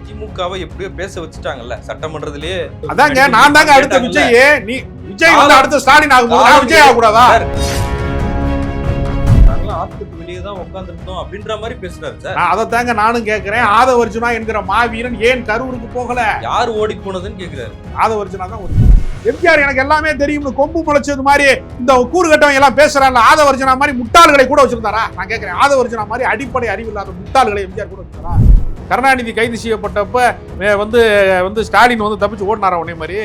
திமுகவை எப்படியோ பேச வச்சுட்டாங்கல்ல சட்டமன்றத்திலேயே. அதாங்க நான் தாங்க அடுத்த. விஜய் நீ விஜய் வந்து அடுத்த ஸ்டாலின் ஆகும்போது நான் விஜய் ஆகக்கூடாதா? ஆத்துக்கு வெளியே தான் உட்காந்துருந்தோம் அப்படின்ற மாதிரி பேசுறாரு சார். அதை தாங்க நானும் கேட்கிறேன் ஆதவர்ஜுனா என்கிற மாவீரன் ஏன் கரூருக்கு போகல? யார் ஓடி போனதுன்னு கேக்குறாரு. ஆதவர்ஜுனா தான் ஒரு எம்ஜிஆர் எனக்கு எல்லாமே தெரியும்னு கொம்பு முளைச்சது மாதிரி இந்த கூறு கட்டவங்க எல்லாம் பேசுறாங்க ஆதவர்ஜுனா மாதிரி முட்டாள்களை கூட வச்சிருந்தாரா? நான் கேட்கிறேன் ஆதவர்ஜுனா மாதிரி அடிப்படை அறிவு இல்லாத முட்டாள்களை எம்ஜிஆர் கூட வச்சிருந்தாரா? கருணாநிதி கைது செய்யப்பட்டப்ப வந்து வந்து ஸ்டாலின் வந்து தப்பிச்சு ஓடினாரா உடனே மாதிரி?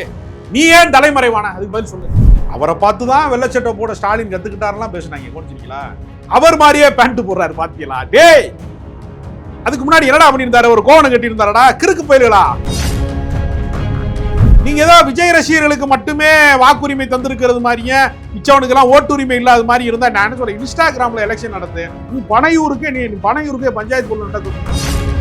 நீ ஏன் தலைமறைவான? அதுக்கு பதில் சொல்லு. அவரை பார்த்து தான் வெள்ளச்சட்டை போட ஸ்டாலின் கத்துக்கிட்டாரெல்லாம் பேசுனாங்க. கொஞ்சிங்களா அவர் மாதிரியே பேண்ட் போடுறாரு பாத்தீங்களா? டேய்! அதுக்கு முன்னாடி என்னடா பண்ணியிருந்தாரு? ஒரு கோவணம் கட்டி இருந்தாரடா கிறுக்கு பயிர்களா நீங்க ஏதோ விஜய் ரசிகர்களுக்கு மட்டுமே வாக்குரிமை தந்திருக்கிறது மாதிரியே மிச்சவனுக்கெல்லாம் ஓட்டுரிமை இல்லாத மாதிரி இருந்தா நான் என்ன சொல்றேன்? இன்ஸ்டாகிராம்ல எலெக்ஷன் நடத்து நீ பனையூருக்கே நீ பனையூருக்கே பஞ்சாயத்து போல நடக்கும்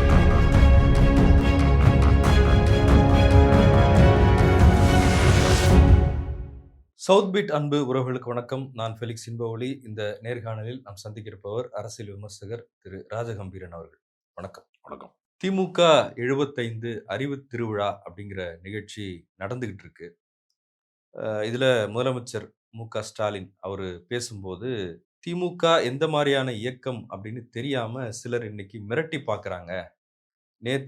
சவுத் பீட் அன்பு உறவுகளுக்கு வணக்கம். நான் ஃபெலிக்ஸ் இன்பவொலி இந்த நேர்காணலில் நாம் சந்திக்கிருப்பவர் அரசியல் விமர்சகர் திரு ராஜகம்பீரன் அவர்கள். வணக்கம். வணக்கம். திமுக எழுபத்தைந்து அறிவு திருவிழா அப்படிங்கிற நிகழ்ச்சி நடந்துகிட்டு இருக்கு இதுல முதலமைச்சர் மு க ஸ்டாலின் அவர் பேசும்போது திமுக எந்த மாதிரியான இயக்கம் அப்படின்னு தெரியாம சிலர் இன்னைக்கு மிரட்டி பார்க்கறாங்க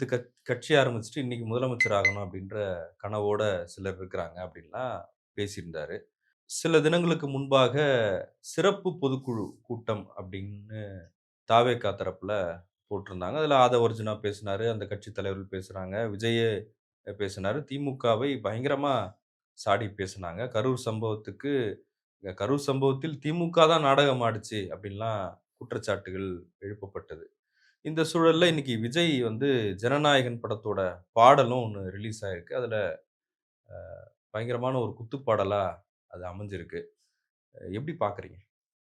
கட் கட்சி ஆரம்பிச்சுட்டு இன்னைக்கு முதலமைச்சர் ஆகணும் அப்படின்ற கனவோட சிலர் இருக்கிறாங்க அப்படின்லாம் பேசியிருந்தார். சில தினங்களுக்கு முன்பாக சிறப்பு பொதுக்குழு கூட்டம் அப்படின்னு தாவேக்கா தரப்பில் போட்டிருந்தாங்க. அதில் ஆதவர்ஜுனா பேசினார் அந்த கட்சி தலைவர்கள் பேசுகிறாங்க விஜய பேசினார் திமுகவை பயங்கரமாக சாடி பேசினாங்க. கரூர் சம்பவத்துக்கு கரூர் சம்பவத்தில் திமுக தான் நாடகம் ஆடிச்சு அப்படின்லாம் குற்றச்சாட்டுகள் எழுப்பப்பட்டது. இந்த சூழலில் இன்னைக்கு விஜய் வந்து ஜனநாயகன் படத்தோட பாடலும் ஒன்று ரிலீஸ் ஆயிருக்கு. அதில் பயங்கரமான ஒரு குத்துப்பாடலாக அது அமைஞ்சிருக்கு. எப்படி பார்க்குறீங்க?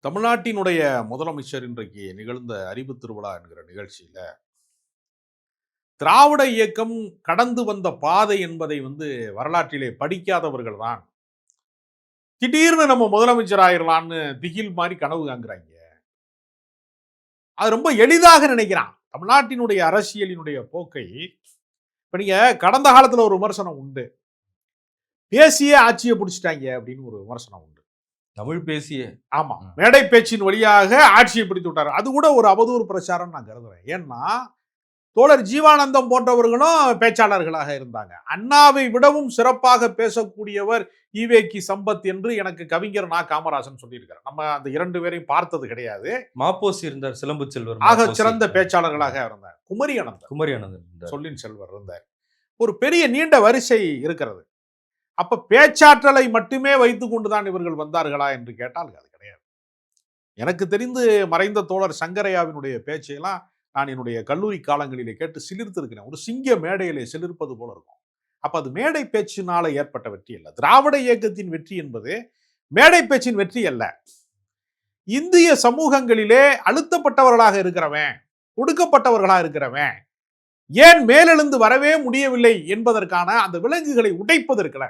தமிழ்நாட்டினுடைய முதலமைச்சர் இன்றைக்கு நிகழ்ந்த அறிவு திருவிழா என்கிற நிகழ்ச்சியில திராவிட இயக்கம் கடந்து வந்த பாதை என்பதை வந்து வரலாற்றிலே படிக்காதவர்கள் தான். திடீர்னு நம்ம முதலமைச்சர் ஆயிரலாம்னு திகில் மாதிரி கனவு காங்குறாங்க அது ரொம்ப எளிதாக நினைக்கிறான். தமிழ்நாட்டினுடைய அரசியலினுடைய போக்கை இப்போ நீங்க கடந்த காலத்துல ஒரு விமர்சனம் உண்டு. பேசியே ஆட்சியை பிடிச்சிட்டாங்க அப்படின்னு ஒரு விமர்சனம் உண்டு. தமிழ் பேசிய. ஆமா. மேடை பேச்சின் வழியாக ஆட்சியை பிடித்து விட்டாரு. அது கூட ஒரு அவதூறு பிரச்சாரம் நான் கருதுறேன். ஏன்னா தோழர் ஜீவானந்தம் போன்றவர்களும் பேச்சாளர்களாக இருந்தாங்க. அண்ணாவை விடவும் சிறப்பாக பேசக்கூடியவர் ஈவேக்கி சம்பத் என்று எனக்கு கவிஞர் நா. காமராஜன் சொல்லியிருக்காரு நம்ம அந்த இரண்டு பேரையும் பார்த்தது கிடையாது. மாப்போசி இருந்தார் சிலம்பு செல்வர் ஆக. சிறந்த பேச்சாளர்களாக இருந்தார். குமரி அனந்தன் குமரி இருந்தார். சொல்லின் செல்வர் இருந்தார். ஒரு பெரிய நீண்ட வரிசை இருக்கிறது. அப்ப பேச்சாற்றலை மட்டுமே வைத்துக் கொண்டுதான் இவர்கள் வந்தார்களா என்று கேட்டால் அது கிடையாது. எனக்கு தெரிந்து மறைந்த தோழர் சங்கரையாவினுடைய பேச்சையெல்லாம் நான் என்னுடைய கல்லூரி காலங்களிலே கேட்டு சிலிர்த்திருக்கிறேன். ஒரு சிங்க மேடையிலே சிலிர்ப்பது போல இருக்கும். அப்ப அது மேடை பேச்சினால ஏற்பட்ட வெற்றி அல்ல. திராவிட இயக்கத்தின் வெற்றி என்பது மேடை பேச்சின் வெற்றி அல்ல. இந்திய சமூகங்களிலே அழுத்தப்பட்டவர்களாக இருக்கிறவன் ஒடுக்கப்பட்டவர்களாக இருக்கிறவன் ஏன் மேலெழுந்து வரவே முடியவில்லை என்பதற்கான அந்த விலங்குகளை உடைப்பதற்கல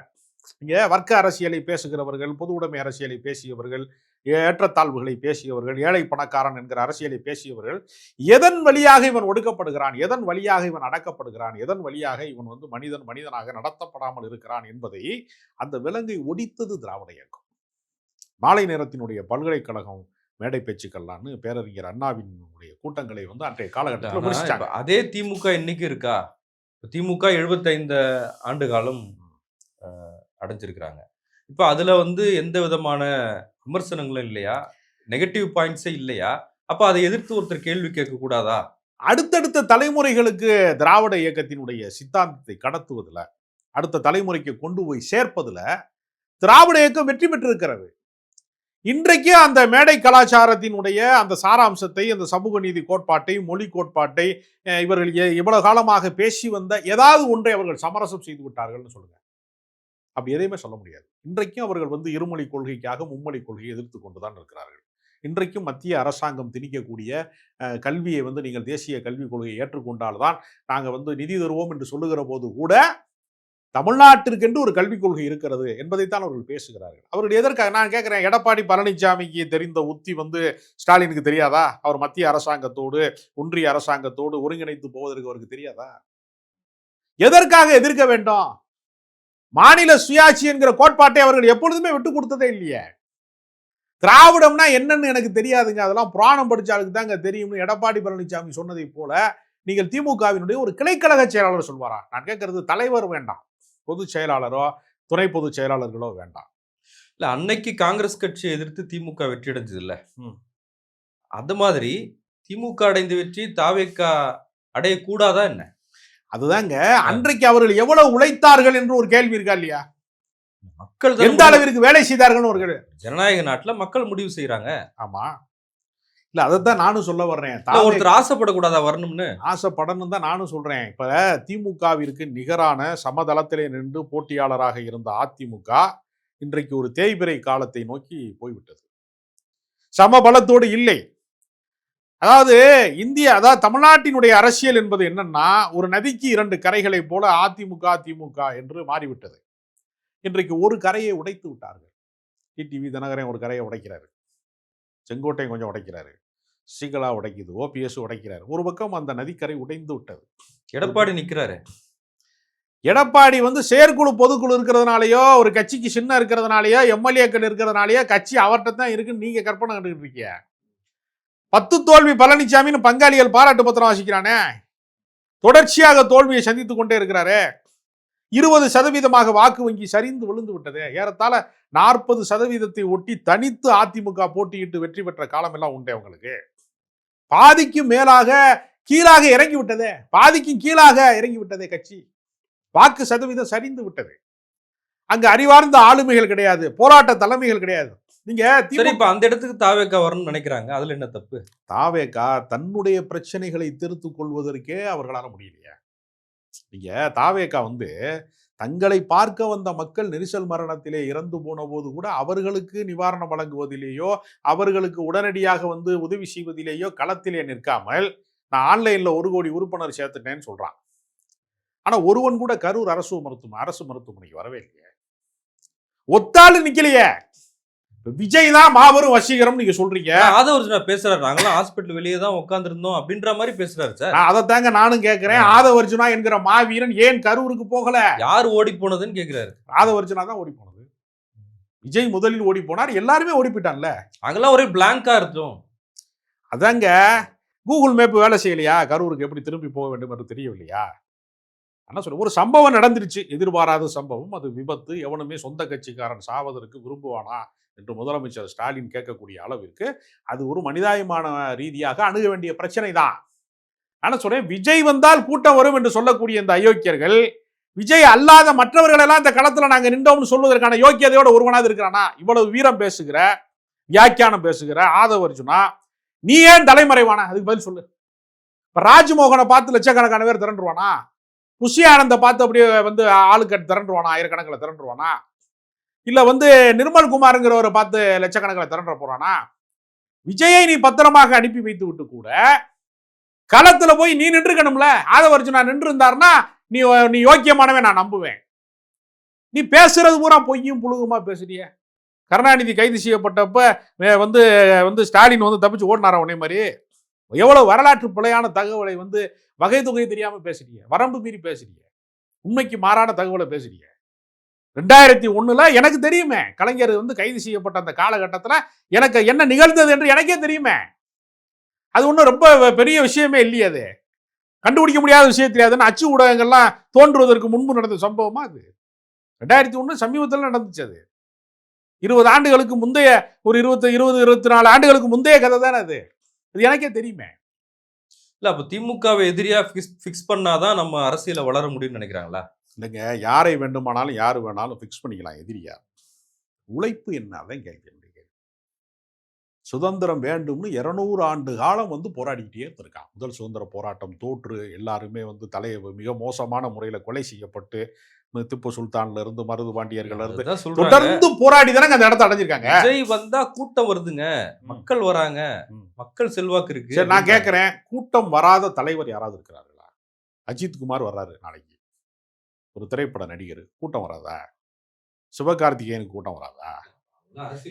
இங்க வர்க்க அரசியலை பேசுகிறவர்கள் பொது உடைமை அரசியலை பேசியவர்கள் ஏற்றத்தாழ்வுகளை பேசியவர்கள் ஏழை பணக்காரன் என்கிற அரசியலை பேசியவர்கள் எதன் வழியாக இவன் ஒடுக்கப்படுகிறான் எதன் வழியாக இவன் அடக்கப்படுகிறான் எதன் வழியாக இவன் வந்து மனிதன் மனிதனாக நடத்தப்படாமல் இருக்கிறான் என்பதை அந்த விலங்கை ஒடித்தது திராவிட இயக்கம். மாலை நேரத்தினுடைய பல்கலைக்கழகம் மேடை பேச்சுக்கள்லான்னு பேரறிஞர் அண்ணாவினுடைய கூட்டங்களை வந்து அன்றைய காலகட்டத்தில் அதே திமுக இன்னைக்கு இருக்கா? திமுக எழுபத்தைந்து ஆண்டு காலம் அடைஞ்சிருக்கிறாங்க. இப்போ அதில் வந்து எந்த விதமான விமர்சனங்களும் இல்லையா? நெகட்டிவ் பாயிண்ட்ஸே இல்லையா? அப்போ அதை எதிர்த்து ஒருத்தர் கேள்வி கேட்கக்கூடாதா? அடுத்தடுத்த தலைமுறைகளுக்கு திராவிட இயக்கத்தினுடைய சித்தாந்தத்தை கடத்துவதில் அடுத்த தலைமுறைக்கு கொண்டு போய் சேர்ப்பதில் திராவிட இயக்கம் வெற்றி பெற்றிருக்கிறது. இன்றைக்கு அந்த மேடை கலாச்சாரத்தினுடைய அந்த சாராம்சத்தை அந்த சமூக நீதி கோட்பாட்டை மொழி கோட்பாட்டை இவர்கள் இவ்வளவு காலமாக பேசி வந்த ஏதாவது ஒன்றை அவர்கள் சமரசம் செய்து விட்டார்கள்னு சொல்லுங்க. அப்படி எதையுமே சொல்ல முடியாது. இன்றைக்கும் அவர்கள் வந்து இருமொழி கொள்கைக்காக மும்மொழி கொள்கையை எதிர்த்து கொண்டு தான் இருக்கிறார்கள். இன்றைக்கும் மத்திய அரசாங்கம் திணிக்கக்கூடிய கல்வியை வந்து நீங்கள் தேசிய கல்விக் கொள்கையை ஏற்றுக்கொண்டால்தான் நாங்கள் வந்து நிதி தருவோம் என்று சொல்லுகிற போது கூட தமிழ்நாட்டிற்கென்று ஒரு கல்விக் கொள்கை இருக்கிறது என்பதைத்தான் அவர்கள் பேசுகிறார்கள். அவர்கள் எதற்காக நான் கேட்குறேன் எடப்பாடி பழனிசாமிக்கு தெரிந்த உத்தி வந்து ஸ்டாலினுக்கு தெரியாதா? அவர் மத்திய அரசாங்கத்தோடு ஒன்றிய அரசாங்கத்தோடு ஒருங்கிணைத்து போவதற்கு அவருக்கு தெரியாதா? எதற்காக எதிர்க்க வேண்டும்? மாநில சுயாட்சி என்கிற கோட்பாட்டை அவர்கள் எப்பொழுதுமே விட்டு கொடுத்ததே இல்லையே. திராவிடம்னா என்னன்னு எனக்கு தெரியாதுங்க. அதெல்லாம் புராணம் படிச்சாலுக்கு தாங்க தெரியும்னு எடப்பாடி பழனிசாமி சொன்னதை போல நீங்கள் திமுகவினுடைய ஒரு கிளைக்கழக செயலாளர் சொல்வாரா? நான் கேட்கறது தலைவர் வேண்டாம். பொதுச் செயலாளரோ துணை பொதுச் செயலாளர்களோ வேண்டாம். இல்ல அன்னைக்கு காங்கிரஸ் கட்சியை எதிர்த்து திமுக வெற்றி அடைஞ்சது இல்ல. அது மாதிரி திமுக அடைந்த வெற்றி தாவேக்கா அடையக்கூடாதா என்ன? அதுதாங்க அன்றைக்கு அவர்கள் எவ்வளவு உழைத்தார்கள் என்று ஒரு கேள்வி இருக்கா இல்லையா? மக்கள் எந்த அளவிற்கு வேலை செய்தார்கள்னு ஒரு கேள்வி ஜனநாயக நாட்டுல மக்கள் முடிவு செய்யறாங்க ஆமா. இல்ல அதைத்தான் நானும் சொல்ல வர்றேன். ஒருத்தர் ஆசைப்படக்கூடாதா வரணும்னு? ஆசைப்படணும் தான் நானும் சொல்றேன். இப்ப திமுகவிற்கு நிகரான சமதளத்திலே நின்று போட்டியாளராக இருந்த அதிமுக இன்றைக்கு ஒரு தேய்பிறை காலத்தை நோக்கி போய்விட்டது. சமபலத்தோடு இல்லை. அதாவது இந்திய அதாவது தமிழ்நாட்டினுடைய அரசியல் என்பது என்னன்னா ஒரு நதிக்கு இரண்டு கரைகளை போல அதிமுக திமுக என்று மாறிவிட்டது. இன்றைக்கு ஒரு கரையை உடைத்து விட்டார்கள். டிடிவி தினகரன் ஒரு கரையை உடைக்கிறாரு. செங்கோட்டையன் கொஞ்சம் உடைக்கிறாரு. ஸ்ரீகலா உடைக்குது ஓபிஎஸ் உடைக்கிறார். ஒரு பக்கம் அந்த நதிக்கரை உடைந்து விட்டது. எடப்பாடி நிக்கிறாரு. எடப்பாடி வந்து செயற்குழு பொதுக்குழு இருக்கிறதுனாலயோ ஒரு கட்சிக்கு சின்ன இருக்கிறதுனாலயோ எம்எல்ஏக்கள் இருக்கிறதுனாலயோ கட்சி அவர்கிட்ட தான் இருக்குன்னு நீங்க கற்பனை கண்டுகிட்டு இருக்கீங்க. பத்து தோல்வி பழனிசாமின்னு பங்காளிகள் பாராட்டு பத்திரம் வாசிக்கிறானே. தொடர்ச்சியாக தோல்வியை சந்தித்துக் கொண்டே இருக்கிறாரே. இருபது சதவீதமாக வாக்கு வங்கி சரிந்து விழுந்து விட்டது. ஏறத்தாழ நாற்பது சதவீதத்தை ஒட்டி தனித்து அதிமுக போட்டியிட்டு வெற்றி பெற்ற காலமெல்லாம் உண்டே உங்களுக்கு. பாதிக்கும் மேலாக கீழாக இறங்கி விட்டதே. பாதிக்கும் கீழாக இறங்கி விட்டதே கட்சி. வாக்கு சதவீதம் சரிந்து விட்டது. அங்கு அறிவார்ந்த ஆளுமைகள் கிடையாது. போராட்ட தலைமைகள் கிடையாது. நீங்க சரி இப்ப அந்த இடத்துக்கு தாவேக்கா வரணும்னு நினைக்கிறாங்க. அதுல என்ன தப்பு? தாவேகா தன்னுடைய பிரச்சனைகளை தீர்த்துக் கொள்வதற்கே அவர்களால முடியலையே. நீங்க தாவேகா வந்து தங்களை பார்க்க வந்த மக்கள் நெரிசல் மரணத்திலே இறந்து போன போது கூட அவர்களுக்கு நிவாரணம் வழங்குவதிலேயோ அவர்களுக்கு உடனடியாக வந்து உதவி செய்வதிலேயோ களத்திலே நிற்காமல் நான் ஆன்லைன்ல ஒரு கோடி உறுப்பினர் சேர்த்துட்டேன்னு சொல்றான் ஆனா ஒருவன் கூட கரூர் அரசு மருத்துவம் அரசு மருத்துவமனைக்கு வரவே இல்லையே. ஒத்தாளு நிக்கலையே. விஜய் தான் மாபெரும் வசீகரம் நீங்க சொல்றீங்க. ஆதவர்ஜுனா பேசுறாரு. நாங்களாம் ஹாஸ்பிட்டல் வெளியே தான் உட்காந்துருந்தோம் அப்படின்ற மாதிரி பேசுறாரு சார். நான் அதைத்தாங்க நானும் கேட்கிறேன் ஆதவர்ஜுனா என்கிற மாவீரன் ஏன் கரூருக்கு போகல? யார் ஓடி போனதுன்னு கேக்குறாரு. ஆதவர்ஜுனா தான் ஓடி போனது. விஜய் முதலில் ஓடி போனார். எல்லாருமே ஓடி போயிட்டான்ல. அங்கெல்லாம் ஒரே பிளாங்கா இருக்கும் அதாங்க கூகுள் மேப் வேலை செய்யலையா? கரூருக்கு எப்படி திரும்பி போக வேண்டும் என்று தெரியவில்லையா? என்ன சொல்ற ஒரு சம்பவம் நடந்துருச்சு. எதிர்பாராத சம்பவம். அது விபத்து. எவனுமே சொந்த கட்சிக்காரன் சாவதற்கு விரும்புவானா? என்று முதலமைச்சர் ஸ்டாலின் கேட்கக்கூடிய அளவிற்கு அது ஒரு மனிதாயமான ரீதியாக அணுக வேண்டிய பிரச்சனை தான் ஆனால் சொல்றேன் விஜய் வந்தால் கூட்டம் வரும் என்று சொல்லக்கூடிய இந்த அயோக்கியர்கள் விஜய் அல்லாத மற்றவர்களெல்லாம் இந்த களத்தில் நாங்கள் நின்றோம்னு சொல்வதற்கான யோக்கியதையோட ஒருவனாவது இருக்கிறானா? இவ்வளவு வீரம் பேசுகிற வியாக்கியானம் பேசுகிற ஆதவர்ஜுனா நீ ஏன் தலைமறைவானா? அதுக்கு பதில் சொல்லு. இப்போ ராஜ்மோகனை பார்த்து லட்சக்கணக்கான பேர் திரண்டுருவானா? புஷி ஆனந்தை பார்த்து அப்படியே வந்து ஆளுக்கட்டு திரண்டுருவானா? ஆயிரக்கணக்கில் திரண்டுருவானா? இல்ல வந்து நிர்மல் குமாருங்கிறவரை பார்த்து லட்சக்கணக்கில் திரண்ட போறானா? விஜயை நீ பத்திரமாக அனுப்பி வைத்து விட்டு கூட களத்துல போய் நீ நின்றுக்கணும்ல? ஆதவர்ஜுனா நின்று இருந்தாருன்னா நீ நீ யோக்கியமானவன் நான் நம்புவேன். நீ பேசுறது பூரா பொய்யும் புழுகுமா பேசுறிய? கருணாநிதி கைது செய்யப்பட்டப்ப வந்து வந்து ஸ்டாலின் வந்து தப்பிச்சு ஓடினாரா உடனே மாதிரி? எவ்வளவு வரலாற்று பிழையான தகவலை வந்து வகை தொகை தெரியாம பேசுறீங்க வரம்பு மீறி பேசுறீங்க உண்மைக்கு மாறான தகவலை பேசுறீங்க ரெண்டாயிரத்தி ஒன்றில் எனக்கு தெரியுமே கலைஞர் வந்து கைது செய்யப்பட்ட அந்த காலகட்டத்தில் எனக்கு என்ன நிகழ்ந்தது என்று எனக்கே தெரியுமே. அது ஒன்றும் ரொம்ப பெரிய விஷயமே இல்லையே அது. கண்டுபிடிக்க முடியாத விஷயம் தெரியாதுன்னு அச்சு ஊடகங்கள்லாம் தோன்றுவதற்கு முன்பு நடந்த சம்பவமா அது? ரெண்டாயிரத்தி ஒன்று சமீபத்தில் நடந்துச்சு அது. இருபது ஆண்டுகளுக்கு முந்தைய ஒரு இருபத்தி இருபது இருபத்தி நாலு ஆண்டுகளுக்கு முந்தைய கதை தானே அது. அது எனக்கே தெரியுமே. இல்லை அப்போ திமுகவை எதிரியாக ஃபிக்ஸ் ஃபிக்ஸ் பண்ணாதான் நம்ம அரசியலில் வளர முடியும்னு நினைக்கிறாங்களா? இல்லைங்க. யாரை வேண்டுமானாலும் யார் வேணாலும் ஃபிக்ஸ் பண்ணிக்கலாம் எதிரியா? உழைப்பு என்ன? அதான் கேள்வி என்னுடைய கேள்வி. சுதந்திரம் வேண்டும்னு இருநூறு ஆண்டு காலம் வந்து போராடிக்கிட்டே இருந்திருக்கான். முதல் சுதந்திர போராட்டம் தோற்று எல்லாருமே வந்து தலையை மிக மோசமான முறையில் கொலை செய்யப்பட்டு திப்பு சுல்தான்ல இருந்து மருது பாண்டியர்கள்ல இருந்து தொடர்ந்து போராடி தானே அந்த இடத்த அடைஞ்சிருக்காங்க. விஜய் வந்தா கூட்டம் வருதுங்க. மக்கள் வராங்க. மக்கள் செல்வாக்கு இருக்கு. நான் கேட்கிறேன். கூட்டம் வராத தலைவர் யாராவது இருக்கிறார்களா? அஜித் குமார் வர்றாரு நாளைக்கு. ஒரு திரைப்பட நடிகர் கூட்டம் வராதா? சிவகார்த்திகேயனுக்கு கூட்டம் வராதா?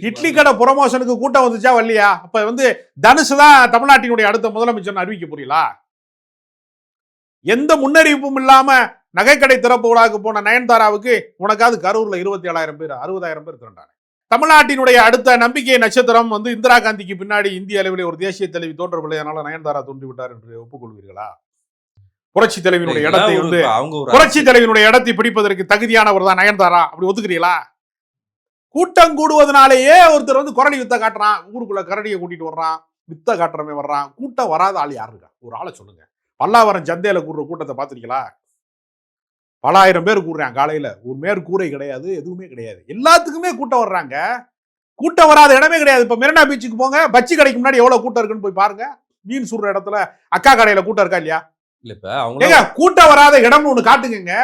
இட்லி கடை ப்ரொமோஷனுக்கு கூட்டம் வந்துச்சா வரலையா அப்ப வந்து தனுசு தான் தமிழ்நாட்டினுடைய அடுத்த முதலமைச்சர் அறிவிக்க புரியலா எந்த முன்னறிவிப்பும் இல்லாம நகைக்கடை திறப்பு விழாவுக்கு போன நயன்தாராவுக்கு உனக்காவது கரூர்ல இருபத்தி ஏழாயிரம் பேர் அறுபதாயிரம் பேர் திரண்டாங்க. தமிழ்நாட்டினுடைய அடுத்த நம்பிக்கை நட்சத்திரம் வந்து இந்திரா காந்திக்கு பின்னாடி இந்திய அளவிலே ஒரு தேசிய தலைவி தோன்றவில்லை அதனால நயன்தாரா தோன்றி விட்டார் என்று ஒப்புக்கொள்வீர்களா? புரட்சி தலைவியினுடைய இடத்தை வந்து அவங்க புரட்சி தலைவியினுடைய இடத்தை பிடிப்பதற்கு தகுதியானவர் தான் நயன்தாரா? அப்படி ஒத்துக்கிறீங்களா? கூட்டம் கூடுவதனாலேயே ஒருத்தர் வந்து குரலி வித்த காட்டுறான் ஊருக்குள்ள கரடியை கூட்டிட்டு வர்றான் வித்த காட்டுறமே வர்றான். கூட்டம் வராத ஆள் யாரு இருக்கா? ஒரு ஆளை சொல்லுங்க. பல்லாவரம் சந்தையில கூடுற கூட்டத்தை பாத்திருக்கீங்களா பலாயிரம் பேர் கூடுறாங்க காலையில. ஒரு மேற்கூரை கிடையாது எதுவுமே கிடையாது. எல்லாத்துக்குமே கூட்டம் வர்றாங்க. கூட்டம் வராத இடமே கிடையாது. இப்ப மெரினா பீச்சுக்கு போங்க. பச்சி கடைக்கு முன்னாடி எவ்வளவு கூட்டம் இருக்குன்னு போய் பாருங்க. மீன் சுடுற இடத்துல அக்கா கடையில கூட்டம் இருக்கா இல்லையா? இல்ல இப்ப அவங்க கூட்டம் வராத இடம்னு ஒண்ணு காட்டுங்க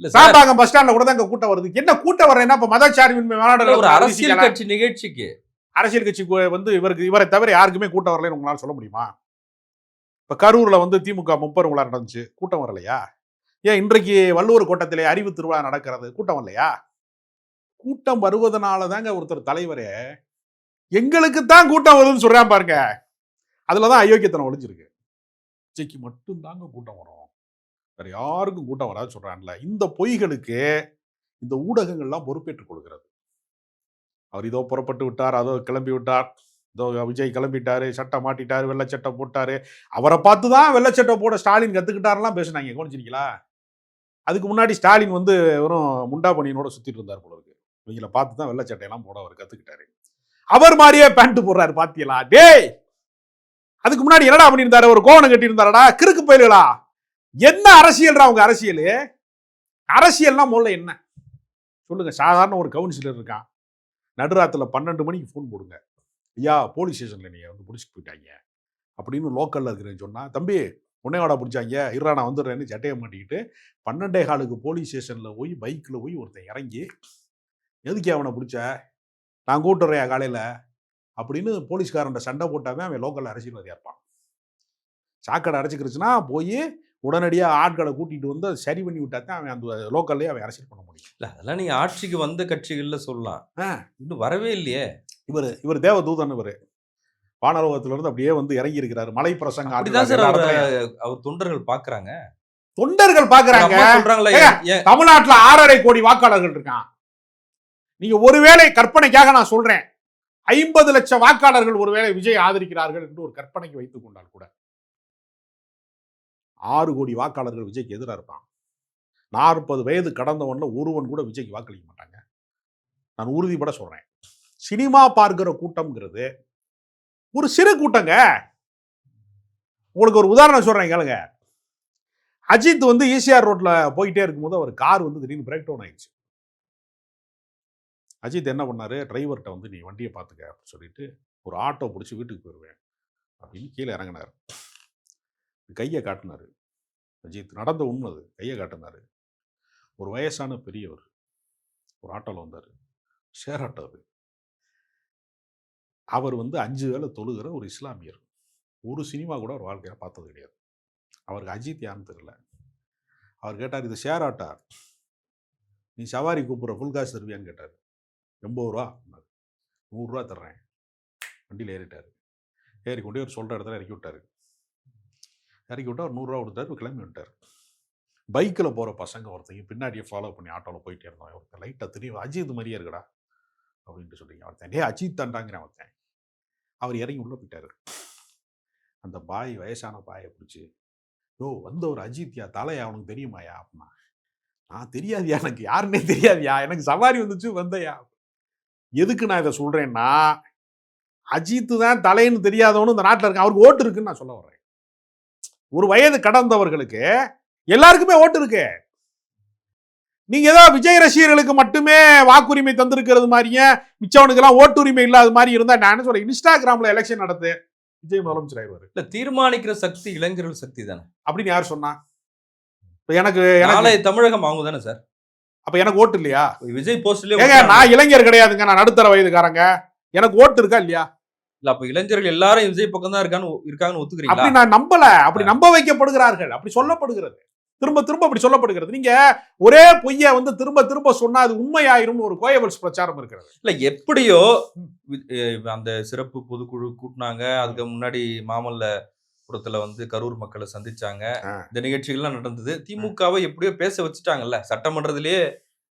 சாப்பாங்க பஸ் ஸ்டாண்ட்ல கூட தான் கூட்டம் வருது. என்ன கூட்டம் வரேன்னா இப்ப மதச்சார்பின்மை மாநாடு ஒரு அரசியல்? கட்சி நிகழ்ச்சிக்கு. அரசியல் கட்சி வந்து இவருக்கு இவரை தவிர யாருக்குமே கூட்டம் வரலைன்னு உங்களால சொல்ல முடியுமா? இப்ப கரூர்ல வந்து திமுக முப்பெரும் விழா நடந்துச்சு. கூட்டம் வரலையா? ஏன் இன்றைக்கு வள்ளுவர் கோட்டத்திலே அறிவு திருவிழா நடக்கிறது? கூட்டம் வரலையா? கூட்டம் வருவதனால தாங்க ஒருத்தர் தலைவரே எங்களுக்கு தான் கூட்டம் வருதுன்னு சொல்றான் பாருங்க. அதுலதான் அயோக்கியத்தனம் ஒளிஞ்சிருக்கு விஜய்க்கு மட்டும்தாங்க கூட்டம் வரும். வேற யாருக்கும் கூட்டம் வராது சொல்றான்ல. இந்த பொய்களுக்கு இந்த ஊடகங்கள்லாம் பொறுப்பேற்றுக் கொள்கிறது. அவர் இதோ புறப்பட்டு விட்டார் அதோ கிளம்பி விட்டார் இதோ விஜய் கிளம்பிட்டாரு சட்டை மாட்டிட்டாரு வெள்ளை சட்டை போட்டாரு. அவரை பார்த்து தான் வெள்ளை சட்டை போட ஸ்டாலின் கத்துக்கிட்டாருலாம் பேசுனாங்க. கவனிச்சிருக்கீங்களா? அதுக்கு முன்னாடி ஸ்டாலின் வந்து வெறும் முண்டா பணியனோட சுத்திட்டு இருந்தார் போல இருக்கு. இவங்களை பார்த்து தான் வெள்ளை சட்டையெல்லாம் போட அவர் கத்துக்கிட்டாரு. அவர் மாதிரியே பேண்ட் போடுறாரு பாத்தியலா டேய்! அதுக்கு முன்னாடி என்னடா பண்ணியிருந்தாரு? ஒரு கோவணம் கட்டியிருந்தாரடா. கிறுக்கு பயிர்களா என்ன அரசியல்ரா அவங்க அரசியல்? அரசியல்னா முதல்ல என்ன? சொல்லுங்க. சாதாரண ஒரு கவுன்சிலர் இருக்கான் நடுராத்தில் பன்னெண்டு மணிக்கு ஃபோன் போடுங்க. ஐயா போலீஸ் ஸ்டேஷன்ல நீங்கள் வந்து பிடிச்சிட்டு போயிட்டாங்க. அப்படின்னு லோக்கல்ல இருக்கிறேன்னு சொன்னா தம்பி உன்னையோட பிடிச்சாங்க. இருடா நான் வந்துடுறேன்னு சட்டையை மாட்டிக்கிட்டு பன்னெண்டே காலுக்கு போலீஸ் ஸ்டேஷன்ல போய் பைக்கில் போய் ஒருத்தன் இறங்கி எதுக்கு அவனை பிடிச்ச? நான் கூட்டுறேன் காலையில. அப்படின்னு போலீஸ்காரன்ட்ட சண்டை போட்டாவே அவன் லோக்கல் அரசியல்வாதியா இருப்பான். சாக்கடை அடைச்சிக்கிருச்சுன்னா போய் உடனடியாக ஆட்களை கூட்டிட்டு வந்து சரி பண்ணி விட்டா தான் அவன் அந்த லோக்கல்லே அவன் அரசியல் பண்ண முடியும். இல்ல அதெல்லாம் நீங்க ஆட்சிக்கு வந்த கட்சிகள்ல சொல்லலாம். ஆ. இன்னும் வரவே இல்லையே. இவர் இவர் தேவ தூதன் இவர். வானலோகத்துல இருந்து அப்படியே வந்து இறங்கி இருக்கிறாரு மலை பிரசங்க அவரை தொண்டர்கள் பாக்குறாங்க. தொண்டர்கள் ஏன் தமிழ்நாட்டுல ஆறரை கோடி வாக்காளர்கள் இருக்கான். நீங்க ஒருவேளை கற்பனைக்காக நான் சொல்றேன். ஐம்பது லட்சம் வாக்காளர்கள் ஒருவேளை விஜய் ஆதரிக்கிறார்கள் என்று ஒரு கற்பனைக்கு வைத்துக் கொண்டால் கூட ஆறு கோடி வாக்காளர்கள் விஜய்க்கு எதிராக இருப்பான் நாற்பது வயது கடந்தவன்ல ஒருவன் கூட விஜய்க்கு வாக்களிக்க மாட்டாங்க. நான் உறுதிப்பட சொல்றேன். சினிமா பார்க்கிற கூட்டம்ங்கிறது ஒரு சிறு கூட்டங்க. உங்களுக்கு ஒரு உதாரணம் சொல்றேன் கேளுங்க. அஜித் வந்து ஈசிஆர் ரோட்ல போயிட்டே இருக்கும்போது அவர் கார் வந்து திடீர்னு பிரேக் டவுன் ஆயிடுச்சு. அஜித் என்ன பண்ணார்? டிரைவர்கிட்ட வந்து நீ வண்டியை பார்த்துக்க அப்படின்னு சொல்லிட்டு ஒரு ஆட்டோ பிடிச்சி வீட்டுக்கு போயிடுவேன் அப்படின்னு கீழே இறங்கினார். கையை காட்டினாரு. அஜித் நடந்த உண்மை அது. கையை காட்டினார். ஒரு வயசான பெரியவர் ஒரு ஆட்டோவில் வந்தார். ஷேர் ஆட்டோ அது. அவர் வந்து அஞ்சு வேலை தொழுகிற ஒரு இஸ்லாமியர். ஒரு சினிமா கூட அவர் வாழ்க்கையில் பார்த்தது கிடையாது. அவருக்கு அஜித் யாருன்னு தெரியல. அவர் கேட்டார் இது ஷேர் ஆட்டா? நீ சவாரி கூப்பிட்ற ஃபுல் காசு தருவியான்னு கேட்டார். எண்பது ரூபா நூறுரூவா தர்றேன். வண்டியில் ஏறிட்டார். ஏறி கொண்டு ஒரு சொல்கிற இடத்துல இறக்கி விட்டார். இறக்கி விட்டா ஒரு நூறுரூவா கொடுத்தாரு கிளம்பி விட்டார் பைக்கில் போகிற பசங்க ஒருத்தங்க பின்னாடியே ஃபாலோ பண்ணி ஆட்டோவில் போயிட்டே இருந்தான். ஒருத்தன் லைட்டாக தெரியும். அஜித் மாதிரியே இருக்கடா அப்படின்ட்டு சொல்லிங்க ஒருத்தன். டே அஜித் தாண்டாங்கிறேன் ஒருத்தன். அவர் இறங்கி உள்ளே போயிட்டாரு. அந்த பாய் வயசான பாயை பிடிச்சி யோ வந்த ஒரு அஜித்யா தலையா? அவனுக்கு தெரியுமாயா? அப்படின்னா நான் தெரியாதியா? எனக்கு யாருன்னே தெரியாதியா? எனக்கு சவாரி வந்துச்சு வந்தயா? எதுக்கு நான் இதை சொல்றேன்னா அஜித் தான் தலைன்னு தெரியாதவனு இந்த நாட்டில் இருக்கான். அவருக்கு ஓட்டு இருக்குன்னு நான் சொல்ல வர்றேன். ஒரு வயது கடந்தவர்களுக்கு எல்லாருக்குமே ஓட்டு இருக்கு. நீங்க ஏதோ விஜய் ரசிகர்களுக்கு மட்டுமே வாக்குரிமை தந்திருக்கிறது மாதிரியே மிச்சவனுக்கெல்லாம் ஓட்டுரிமை இல்லாத மாதிரி இருந்தா நான் என்ன சொல்றேன்? இன்ஸ்டாகிராம்ல எலெக்ஷன் நடத்து விஜய் முதலமைச்சர் ஆயிடுவாரு. இல்ல தீர்மானிக்கிற சக்தி இளைஞர்கள் சக்தி தானே? அப்படின்னு யார் சொன்னா? எனக்கு நாளை தமிழகம் அவங்க தானே சார்? அப்ப எனக்கு ஓட்டு இல்லையா? விஜய் போஸ்ட்லயே ஏங்க நான் இளைஞர் கிடையாதுங்க. நான் நடுத்தர வயதுக்காரங்க. எனக்கு ஓட்டு இருக்கா இல்லையா? இல்ல அப்ப இளைஞர்கள் எல்லாரும் விஜய் பக்கம் தான் இருக்கான்னு இருக்காங்கன்னு ஒத்துக்கிறீங்களா? அப்படி நான் நம்பல. அப்படி நம்ப வைக்கப்படுகிறார்கள். அப்படி சொல்லப்படுகிறது. திரும்ப திரும்ப அப்படி சொல்லப்படுகிறது. நீங்க ஒரே பொய்ய வந்து திரும்ப திரும்ப சொன்னா அது உண்மையாயிரும்னு ஒரு கோயபல்ஸ் பிரச்சாரம் இருக்கிறது. இல்ல எப்படியோ அந்த சிறப்பு பொதுக்குழு கூட்டினாங்க. அதுக்கு முன்னாடி மாமல்ல புறத்துல வந்து கரூர் மக்களை சந்திச்சாங்க. இந்த நிகழ்ச்சிகள்லாம் நடந்தது. திமுகவை எப்படியோ பேச வச்சுட்டாங்கல்ல. சட்டமன்றத்திலேயே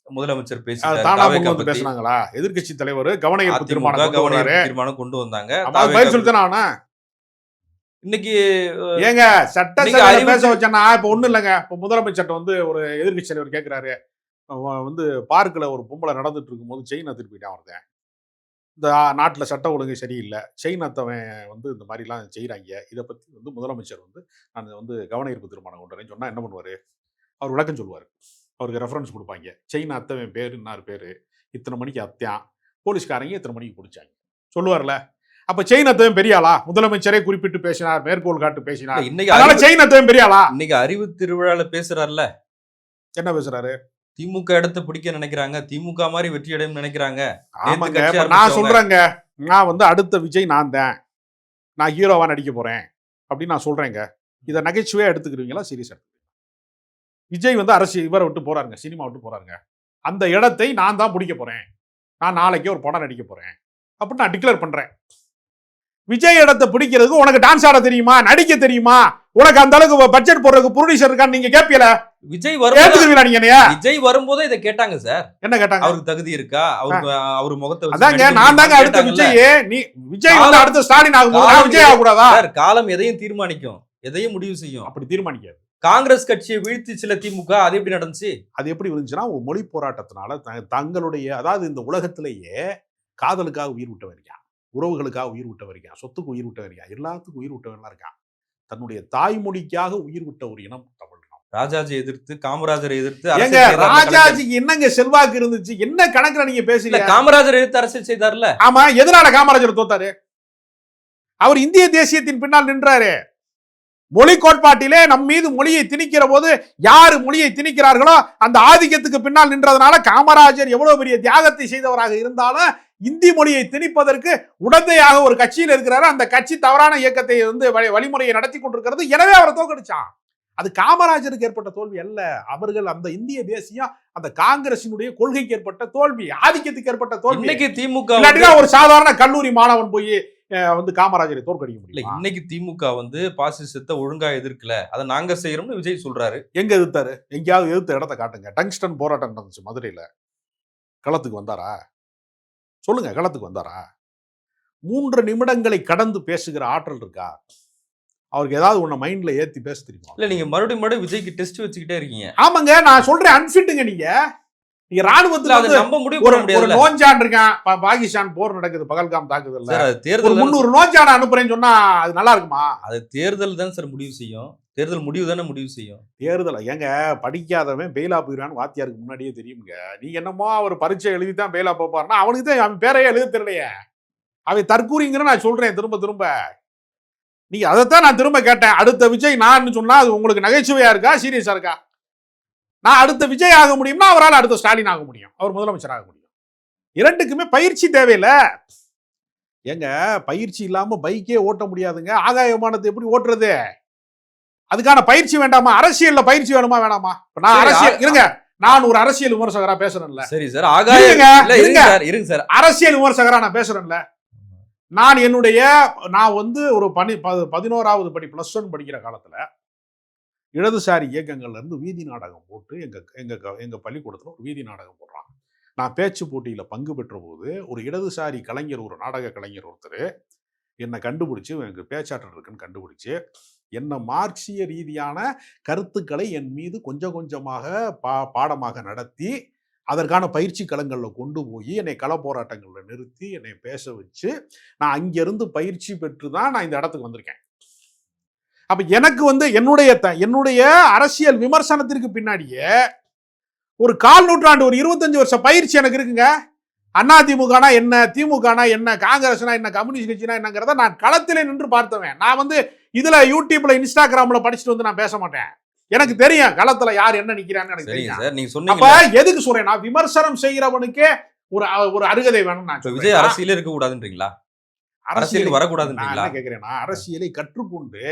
முதலமைச்சர் பத்தி. பேசினாங்களா? எதிர்க்கட்சி தலைவர் கவன தீர்மானம் கொண்டு கவன தீர்மானம் கொண்டு வந்தாங்க. இன்னைக்கு ஏங்க சட்ட பேச வச்சேன்னா இப்ப ஒண்ணும் இல்லைங்க. இப்ப முதலமைச்சர்ட்ட வந்து ஒரு எதிர்க்கட்சி தலைவர் கேட்கிறாரு வந்து பார்க்ல ஒரு பொம்பளை நடந்துட்டு இருக்கும்போது செயினை திருப்பிட்டான் ஒருத்தன் இந்த நாட்டுல சட்ட ஒழுங்கு சரியில்லை. செயின் அத்தவன் வந்து இந்த மாதிரிலாம் செய்றாங்க இதை பத்தி வந்து முதலமைச்சர் வந்து நான் வந்து கவன ஈர்ப்பு தீர்மானம் கொண்டு வரேன்னு சொன்னா என்ன பண்ணுவாரு? அவர் விளக்கம் சொல்லுவார். அவருக்கு ரெஃபரன்ஸ் கொடுப்பாங்க. செயின் அத்தவன் பேரு இன்னார் பேரு? இத்தனை மணிக்கு அத்தியான். போலீஸ்காரங்க இத்தனை மணிக்கு பிடிச்சாங்க. சொல்லுவார்ல. அப்ப செயின் அத்தவன் பெரியாளா முதலமைச்சரே குறிப்பிட்டு பேசினார் மேற்கோள் காட்டு பேசினார். இன்னைக்கு செயின் அத்தவன் பெரியாளா இன்னைக்கு அறிவு திருவிழால பேசுறாருல. என்ன பேசுறாரு? திமுக இடத்த பிடிக்க நினைக்கிறாங்க. திமுக மாதிரி வெற்றி அடையும் நினைக்கிறாங்க. ஆமாங்க. நான். சொல்றேங்க. நான் வந்து அடுத்த விஜய் நான் தான். நான் ஹீரோவா நடிக்க போறேன். அப்படின்னு நான் சொல்றேங்க. இதை நகைச்சுவையா எடுத்துக்கிறீங்களா? சீரியஸா விஜய் வந்து அரசியல் இவரை விட்டு போறாருங்க. சினிமா விட்டு போறாருங்க. அந்த இடத்தை நான் தான் பிடிக்க போறேன். நான் நாளைக்கே ஒரு படம் நடிக்க போறேன். அப்படின்னு நான் டிக்ளேர் பண்றேன். விஜய் இடத்தை பிடிக்கிறதுக்கு உனக்கு டான்ஸ் ஆட தெரியுமா? நடிக்க தெரியுமா? உனக்கு அந்த அளவுக்கு பட்ஜெட் போடுறதுக்கு ப்ரொடியூசர் இருக்கான்னு நீங்க கேட்பீல விஜய் வரும்போது ஏத்துக்குவீங்களா நீங்க? விஜய் வரும்போதே இதை கேட்டாங்க சார். என்ன கேட்டாங்க? அவருக்கு தகுதி இருக்கா? அவருக்கு அவர் முகத்தை அதாங்க நான் தாங்க அடுத்த. விஜய் நீ விஜய் வந்து அடுத்த ஸ்டாலின் ஆகும்போது விஜய் ஆகக்கூடாதா? சார் காலம் எதையும் தீர்மானிக்கும். எதையும் முடிவு செய்யும். அப்படி தீர்மானிக்காது. காங்கிரஸ் கட்சியை வீழ்த்தி சில திமுக அது எப்படி நடந்துச்சு? அது எப்படி இருந்துச்சுன்னா ஒரு மொழி போராட்டத்தினால தங்களுடைய அதாவது இந்த உலகத்திலேயே காதலுக்காக உயிர் விட்டவன் இருக்கான் உறவுகளுக்காக உயிர் விட்டவன் இருக்கான். சொத்துக்கு உயிர் விட்டவன் இருக்கான். எல்லாத்துக்கும் உயிர் விட்டவன்லாம் இருக்கான். தன்னுடைய தாய்மொழிக்காக உயிர் விட்ட ஒரு இனம் தமிழ். ராஜாஜி எதிர்த்து காமராஜரை எதிர்த்து கலைஞர். ராஜாஜிக்கு என்னங்க செல்வாக்கு இருந்துச்சு? என்ன கணக்குல நீங்க பேசுறீங்க? காமராஜர் எதிர்த்து அரசியல் செய்தார்ல? ஆமா எதனால காமராஜர் தோத்தாரு? அவர் இந்திய தேசியத்தின் பின்னால் நின்றாரு. மொழி கோட்பாட்டிலே நம் மீது மொழியை திணிக்கிற போது யாரு மொழியை திணிக்கிறார்களோ அந்த ஆதிக்கத்துக்கு பின்னால் நின்றதுனால காமராஜர் எவ்வளவு பெரிய தியாகத்தை செய்தவராக இருந்தாலும் இந்தி மொழியை திணிப்பதற்கு உடந்தையாக ஒரு கட்சியில் இருக்கிறாரு. அந்த கட்சி தவறான இயக்கத்தை வந்து வழி- வழிமுறையை நடத்தி கொண்டிருக்கிறது. எனவே அவரை தோக்கடிச்சான் அது காமராஜருக்கு ஏற்பட்ட தோல்வி அல்ல. அவர்கள் அந்த இந்திய தேசியம் அந்த காங்கிரசினுடைய கொள்கைக்கு ஏற்பட்ட தோல்வி ஆதிக்கத்துக்கு ஏற்பட்ட தோல்வி. இன்னைக்கு திமுக ஒரு சாதாரண கல்லூரி மாணவன் போய் வந்து காமராஜரை தோற்கடிக்க முடியும்? இன்னைக்கு திமுக வந்து பாசிசத்தை ஒழுங்கா எதிர்க்கல. அதை நாங்க செய்யறோம்னு விஜய் சொல்றாரு. எங்க எதிர்த்தாரு? எங்கேயாவது எதிர்த்த இடத்த காட்டுங்க. டங்ஸ்டன் போராட்டம் நடந்துச்சு மதுரையில. களத்துக்கு வந்தாரா? சொல்லுங்க களத்துக்கு வந்தாரா? மூன்று நிமிடங்களை கடந்து பேசுகிற ஆற்றல் இருக்கா? அவருக்கு ஏதாவது உன்னை மைண்ட்ல ஏத்தி பேச தெரியுமா? இல்ல நீங்க மறுபடியும் மறுபடியும் விஜய்க்கு டெஸ்ட் வச்சுக்கிட்டே இருக்கீங்க. ஆமாங்க நான் சொல்றேன் அன்பிட்டுங்க நீங்க. நீங்க ராணுவத்துல அதை வந்து நம்ப முடிவு ஒரு ஒரு நோஞ்சான் இருக்கான். பாகிஸ்தான் போர் நடக்குது பகல்காம் ஒரு தேர்தல் முந்நூறு நோஞ்சான அனுப்புறேன்னு சொன்னா அது நல்லா இருக்குமா? அது தேர்தல் தான் சார் முடிவு செய்யும். தேர்தல் முடிவு தானே முடிவு செய்யும். தேர்தல் ஏங்க படிக்காதவன் பெயிலா போயிடுவான்னு வாத்தியாருக்கு முன்னாடியே தெரியுங்க நீங்க என்னமோ அவர் பரீட்சை எழுதி தான் பெயிலா போப்பாருன்னா அவனுக்கு தான் அவன் பேரையே எழுத தெரியலையே. அவன் தற்கூறிங்கிற நான் சொல்றேன் திரும்ப திரும்ப. நீங்க அதைத்தான் நான் திரும்ப கேட்டேன். அடுத்த விஜய் நான் சொன்னா அது உங்களுக்கு நகைச்சுவையா இருக்கா சீரியஸா இருக்கா? நான் அடுத்த விஜய் ஆக முடியும்னா அவரால் அடுத்த ஸ்டாலின் ஆக முடியும். அவர் முதலமைச்சர் ஆக முடியும். இரண்டுக்குமே பயிற்சி தேவையில்லை. ஏங்க பயிற்சி இல்லாமல் பைக்கே ஓட்ட முடியாதுங்க. ஆகாய விமானத்தை எப்படி ஓட்டுறது? அதுக்கான பயிற்சி வேண்டாமா? அரசியல்ல பயிற்சி வேணுமா வேணாமா? நான் அரசியல் இருங்க. நான் ஒரு அரசியல் விமர்சகரா பேசுறேன்ல. சரி சார். இருங்க, இருங்க. சார். அரசியல் விமர்சகரா நான் பேசுறேன்ல. நான் என்னுடைய நான் வந்து ஒரு பனி பதினோராவது படி பிளஸ் ஒன் படிக்கிற காலத்துல இடதுசாரி இயக்கங்கள்ல இருந்து வீதி நாடகம் போட்டு எங்க எங்க எங்க பள்ளிக்கூடத்துல ஒரு வீதி நாடகம் போடுறான். நான் பேச்சு போட்டியில பங்கு பெற்ற போது ஒரு இடதுசாரி கலைஞர் ஒரு நாடக கலைஞர் ஒருத்தர் என்னை கண்டுபிடிச்சு எனக்கு பேச்சாற்றல் இருக்குன்னு கண்டுபிடிச்சு என்ன மார்க்சிய ரீதியான கருத்துக்களை என் மீது கொஞ்சம் கொஞ்சமாக பா பாடமாக நடத்தி அதற்கான பயிற்சி களங்களில் கொண்டு போய் என்னை கள போராட்டங்களில் நிறுத்தி என்னை பேச வச்சு நான் அங்கேருந்து பயிற்சி பெற்று தான் நான் இந்த இடத்துக்கு வந்திருக்கேன். அப்போ எனக்கு வந்து என்னுடைய த- என்னுடைய அரசியல் விமர்சனத்திற்கு பின்னாடியே ஒரு கால் நூற்றாண்டு ஒரு இருபத்தஞ்சு வருஷம் பயிற்சி எனக்கு இருக்குங்க. அண்ணா திமுகனா என்ன திமுகனா என்ன காங்கிரஸ்னா என்ன கம்யூனிஸ்ட் கட்சினா என்னங்கிறத நான் களத்திலே நின்று பார்த்தவன். நான் வந்து இதுல யூடியூப்ல இன்ஸ்டாகிராம்ல படிச்சுட்டு வந்து நான் பேச மாட்டேன். எனக்கு தெரியும் களத்துல யார் என்ன நிக்கிறான்னு எனக்கு தெரியும். அப்ப எதுக்கு சொல்றேன்னா விமர்சனம் செய்கிறவனுக்கே ஒரு ஒரு அருகதை வேணும் நான். விஜய் அரசியலே இருக்க கூடாதுன்றீங்களா அரசியலுக்கு நான் கேக்குறேன்னா அரசியலை கற்றுக்கொண்டு.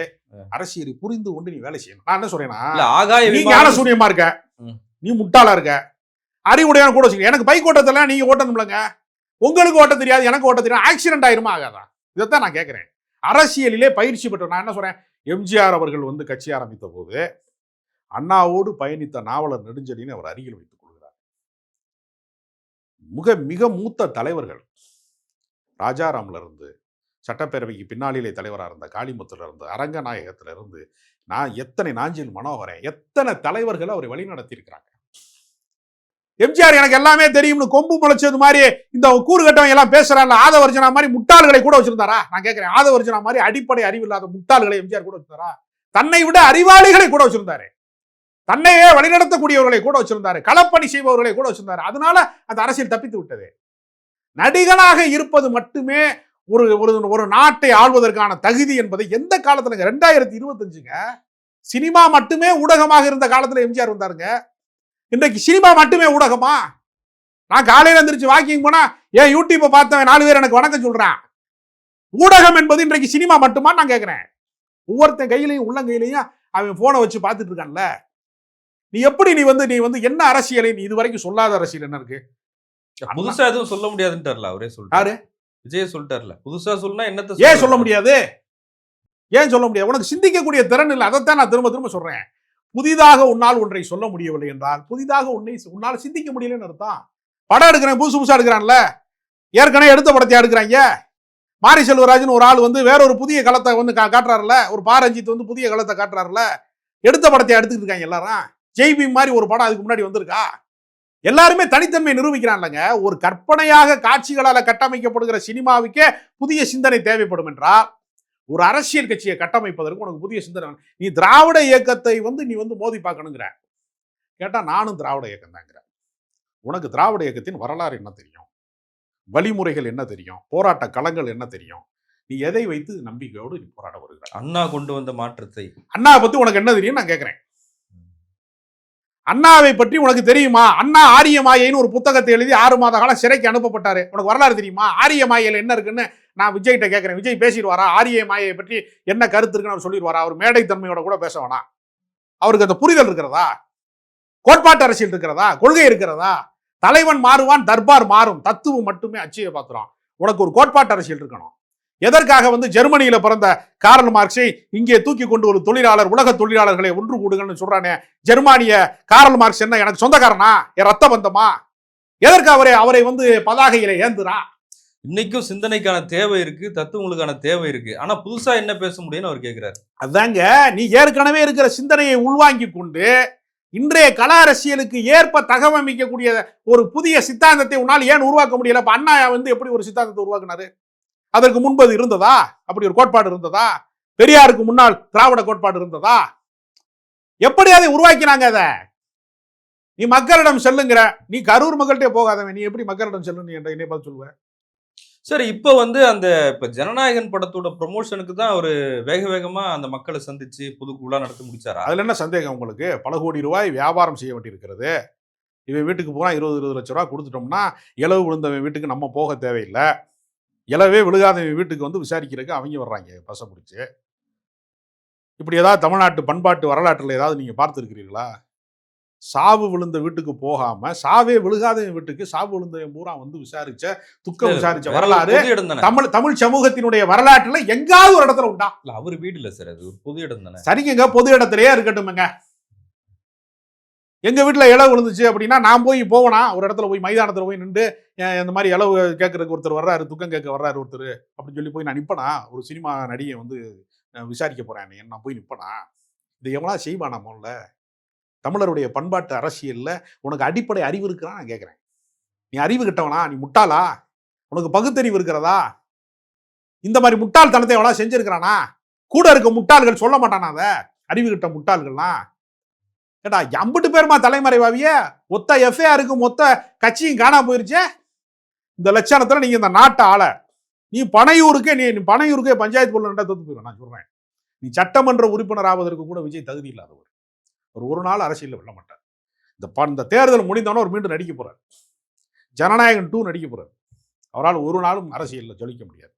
அரசியலை புரிந்து கொண்டு நீ வேலை செய்யணும். நான் என்ன சொல்றேன்னா ஆகாய நீ ஞான சூனியமா இருக்க. நீ முட்டாளா இருக்க. அறிவுடையான கூட வச்சுக்க. எனக்கு பைக் ஓட்டத்தெல்லாம் நீங்கள் ஓட்டணும்லங்க. உங்களுக்கு ஓட்ட தெரியாது எனக்கு ஓட்ட தெரியாது. ஆக்சிடென்ட் ஆயிருமா ஆகாதா? இதைத்தான் நான் கேட்குறேன் அரசியலிலே பயிற்சி பெற்ற நான் என்ன சொல்கிறேன் எம்ஜிஆர் அவர்கள் வந்து கட்சி ஆரம்பித்த போது அண்ணாவோடு பயணித்த நாவலர் நெடுஞ்செழியனை அவர் அருகில் வைத்துக் கொள்கிறார். மிக மிக மூத்த தலைவர்கள். ராஜாராம்ல இருந்து சட்டப்பேரவைக்கு பின்னாளிலே தலைவராக இருந்த காளிமுத்துல இருந்து அரங்கநாயகத்துல இருந்து நான் எத்தனை நாஞ்சில் மனோகரன் எத்தனை தலைவர்களை அவரை வழிநடத்தியிருக்கிறாங்க? எம்ஜிஆர் எனக்கு எல்லாமே தெரியும்னு கொம்பு முளைச்சது மாதிரி இந்த கூறுகட்டவங்க எல்லாம் பேசுறாங்க ஆதவர்ஜனா மாதிரி முட்டாள்களை கூட வச்சிருந்தாரா? நான் கேட்கிறேன் ஆதவர்ஜனா மாதிரி அடிப்படை அறிவு இல்லாத முட்டாள்களை எம்ஜிஆர் கூட வச்சிருந்தாரா? தன்னை விட அறிவாளிகளை கூட வச்சிருந்தாரு. தன்னையே வழிநடத்தக்கூடியவர்களை கூட வச்சிருந்தாரு. களப்பணி செய்பவர்களை கூட வச்சிருந்தாரு. அதனால அந்த அரசியல் தப்பித்து விட்டது. நடிகனாக இருப்பது மட்டுமே ஒரு ஒரு ஒரு நாட்டை ஆள்வதற்கான தகுதி என்பதை எந்த காலத்துல ரெண்டாயிரத்தி இருபத்தஞ்சுங்க சினிமா மட்டுமே ஊடகமாக இருந்த காலத்துல எம்ஜிஆர் வந்தாருங்க. இன்றைக்கு சினிமா மட்டுமே ஊடகமா? நான் காலையில எந்திரிச்சு வாக்கிங் போனா ஏன் யூடியூப்பை பார்த்தவன் நாலு பேர் எனக்கு வணக்கம் சொல்றான்? ஊடகம் என்பது இன்றைக்கு சினிமா மட்டுமா? நான் கேட்கிறேன் ஒவ்வொருத்தன் கையிலையும் உள்ளங்கையிலையும் அவன் போனை வச்சு பார்த்துட்டு இருக்கான்ல. நீ எப்படி நீ வந்து நீ வந்து என்ன அரசியலை நீ இது வரைக்கும் சொல்லாத அரசியல் என்ன இருக்கு? புதுசா எதுவும் சொல்ல முடியாதுன்ட்டார்ல அவரே யாரு? விஜய் சொல்லிட்டார்ல. புதுசா சொன்னா என்னத்த ஏன் சொல்ல முடியாது? ஏன் சொல்ல முடியாது? உனக்கு சிந்திக்கக்கூடிய திறன் இல்லை. அதைத்தான் நான் திரும்ப திரும்ப சொல்றேன். புதிதாக உன்னால் ஒன்றை சொல்ல முடியவில்லை என்றால் புதிதாக உன்னை உன்னால் சிந்திக்க முடியலன்னு அர்த்தம். படம் எடுக்கிறேன் புதுசு புதுசாக எடுக்கிறான்ல. ஏற்கனவே எடுத்த படத்தை எடுக்கிறாங்க? மாரி செல்வராஜன் ஒரு ஆள் வந்து வேற ஒரு புதிய களத்தை வந்து கா- காட்டுறாருல. ஒரு பாரஞ்சித் வந்து புதிய களத்தை காட்டுறாருல. எடுத்த படத்தை எடுத்துக்கிட்டு இருக்காங்க எல்லாரும். ஜெய்பி மாதிரி ஒரு படம் அதுக்கு முன்னாடி வந்திருக்கா? எல்லாருமே தனித்தன்மை நிரூபிக்கிறான்லங்க. ஒரு கற்பனையாக காட்சிகளால் கட்டமைக்கப்படுகிற சினிமாவுக்கே புதிய சிந்தனை தேவைப்படும் என்றால் ஒரு அரசியல் கட்சியை கட்டமைப்பதற்கு உனக்கு புதிய சிந்தனை. நீ திராவிட இயக்கத்தை வந்து நீ வந்து மோதி பார்க்கணுங்கிற. கேட்டா நானும் திராவிட இயக்கம் தாங்கிறேன் உனக்கு திராவிட இயக்கத்தின் வரலாறு என்ன தெரியும்? வழிமுறைகள் என்ன தெரியும்? போராட்ட களங்கள் என்ன தெரியும்? நீ எதை வைத்து நம்பிக்கையோடு நீ போராட வருகிறாய் அண்ணா கொண்டு வந்த மாற்றத்தை. அண்ணாவை பத்தி உனக்கு என்ன தெரியும் நான் கேட்கிறேன். அண்ணாவை பற்றி உனக்கு தெரியுமா? அண்ணா ஆரிய மாயைன்னு ஒரு புத்தகத்தை எழுதி ஆறு மாத காலம் சிறைக்கு அனுப்பப்பட்டாரு. உனக்கு வரலாறு தெரியுமா? ஆரிய மாயையில் என்ன இருக்குன்னு நான் விஜய்கிட்ட கேட்குறேன் விஜய் பேசிடுவாரா? ஆரிய மாயை பற்றி என்ன கருத்து இருக்குன்னு அவர் சொல்லிடுவாரா? அவர் மேடை தன்மையோட கூட பேச வேணாம். அவருக்கு அந்த புரிதல் இருக்கிறதா? கோட்பாட்டு அரசியல் இருக்கிறதா? கொள்கை இருக்கிறதா? தலைவன் மாறுவான் தர்பார் மாறும். தத்துவம் மட்டுமே அச்சய பாத்திரம். உனக்கு ஒரு கோட்பாட்டு அரசியல் இருக்கணும். எதற்காக வந்து ஜெர்மனியில பிறந்த காரல் மார்க்ஸை இங்கே தூக்கி கொண்டு ஒரு தொழிலாளர் உலக தொழிலாளர்களை ஒன்று கூடுங்கள்னு சொல்றானே ஜெர்மானிய காரல் மார்க்ஸ் என்ன? எனக்கு சொந்தக்காரனா? என் ரத்த பந்தமா? எதற்கு அவரை அவரை வந்து பதாகையில ஏந்துறா? இன்னைக்கும் சிந்தனைக்கான தேவை இருக்கு தத்துவங்களுக்கான தேவை இருக்கு. ஆனா புதுசா என்ன பேச முடியும்னு அவர் கேட்கிறாரு அதாங்க நீ ஏற்கனவே இருக்கிற சிந்தனையை உள்வாங்கி கொண்டு இன்றைய கல அரசியலுக்கு ஏற்ப தகவமைக்கக்கூடிய ஒரு புதிய சித்தாந்தத்தை உன்னால் ஏன் உருவாக்க முடியல? அப்ப அண்ணா வந்து எப்படி ஒரு சித்தாந்தத்தை உருவாக்குனாரு? அதற்கு முன்பது இருந்ததா? அப்படி ஒரு கோட்பாடு இருந்ததா? பெரியாருக்கு முன்னால் திராவிட கோட்பாடு இருந்ததா? எப்படி அதை உருவாக்கினாங்க அதை? நீ மக்களிடம் செல்லுங்கிற நீ கரூர் மக்கள்கிட்டே போகாதவன். நீ எப்படி மக்களிடம் செல்லுன்னு என்ற என்னை பார்த்து சொல்லுவேன் சரி இப்போ வந்து அந்த இப்போ ஜனநாயகன் படத்தோட ப்ரொமோஷனுக்கு தான் அவர் வேக வேகமாக அந்த மக்களை சந்திச்சு புதுக்குழா நடத்தி முடிச்சாரா? அதில் என்ன சந்தேகம் உங்களுக்கு? பல கோடி ரூபாய் வியாபாரம் செய்ய வேண்டியிருக்கிறது. இவன் வீட்டுக்கு போனால் இருபது இருபது லட்ச ரூபா கொடுத்துட்டோம்னா இலவு விழுந்தவன் வீட்டுக்கு நம்ம போக தேவையில்லை. இலவே விழுகாதவன் வீட்டுக்கு வந்து விசாரிக்கிறதுக்கு அவங்க வர்றாங்க பசை பிடிச்சி. இப்படி ஏதாவது தமிழ்நாட்டு பண்பாட்டு வரலாற்றில் ஏதாவது நீங்கள் பார்த்துருக்கிறீர்களா? சாவு விழுந்த வீட்டுக்கு போகாம சாவே விழுகாதவன் வீட்டுக்கு சாவு விழுந்தவன் பூரா வந்து விசாரிச்ச துக்கம் விசாரிச்ச வரலாறு தமிழ் தமிழ் சமூகத்தினுடைய வரலாற்றுல எங்காவது ஒரு இடத்துல உண்டா? இல்ல அவர் வீடு இல்ல சார் அது ஒரு பொது இடம் தானே? சரிங்க பொது இடத்துலயே இருக்கட்டும்ங்க. எங்க வீட்டுல இளவு விழுந்துச்சு அப்படின்னா நான் போய் போவேனா? ஒரு இடத்துல போய் மைதானத்துல போய் நின்று இந்த மாதிரி இளவு கேட்கறதுக்கு ஒருத்தர் வர்றாரு துக்கம் கேட்க வர்றாரு ஒருத்தர் அப்படின்னு சொல்லி போய் நான் நிப்பனா? ஒரு சினிமா நடிகை வந்து விசாரிக்க போறேன் நான் போய் நிப்பனா? இது எவனா செய்வானா முதல்ல? தமிழருடைய பண்பாட்டு அரசியலில் உனக்கு அடிப்படை அறிவு இருக்கிறான்னு நான் கேட்குறேன். நீ அறிவு கிட்டவனா? நீ முட்டாளா? உனக்கு பகுத்தறிவு இருக்கிறதா? இந்த மாதிரி முட்டாள்தனத்தை எவ்வளோ செஞ்சிருக்கிறானா? கூட இருக்க முட்டாள்கள் சொல்ல மாட்டானா அதை அறிவு கிட்ட முட்டாள்கள்லாம். ஏடா எம்பிட்டு பேருமா தலைமறைவாவிய? மொத்த எஃப்ஐஆருக்கு மொத்த கட்சியும் காணாம போயிருச்சே? இந்த லட்சணத்தில் நீங்கள் இந்த நாட்டை ஆள. நீ பனையூருக்கே நீ நீ பனையூருக்கே பஞ்சாயத்து பொருள் ரெண்டா தோத்து போயிடும் நான் சொல்கிறேன் நீ சட்டமன்ற உறுப்பினர் ஆவதற்கு கூட விஜய் தகுதி இல்லாதவர். ஒரு ஒரு நாள் அரசியலில் வெல்ல மாட்டார். இந்த ப- இந்த தேர்தல் முடிந்தோன்னே ஒரு மீண்டும் நடிக்க போகிறார் ஜனநாயகன் டூ நடிக்க போறார். அவரால் ஒரு நாளும் அரசியலில் ஜொலிக்க முடியாது.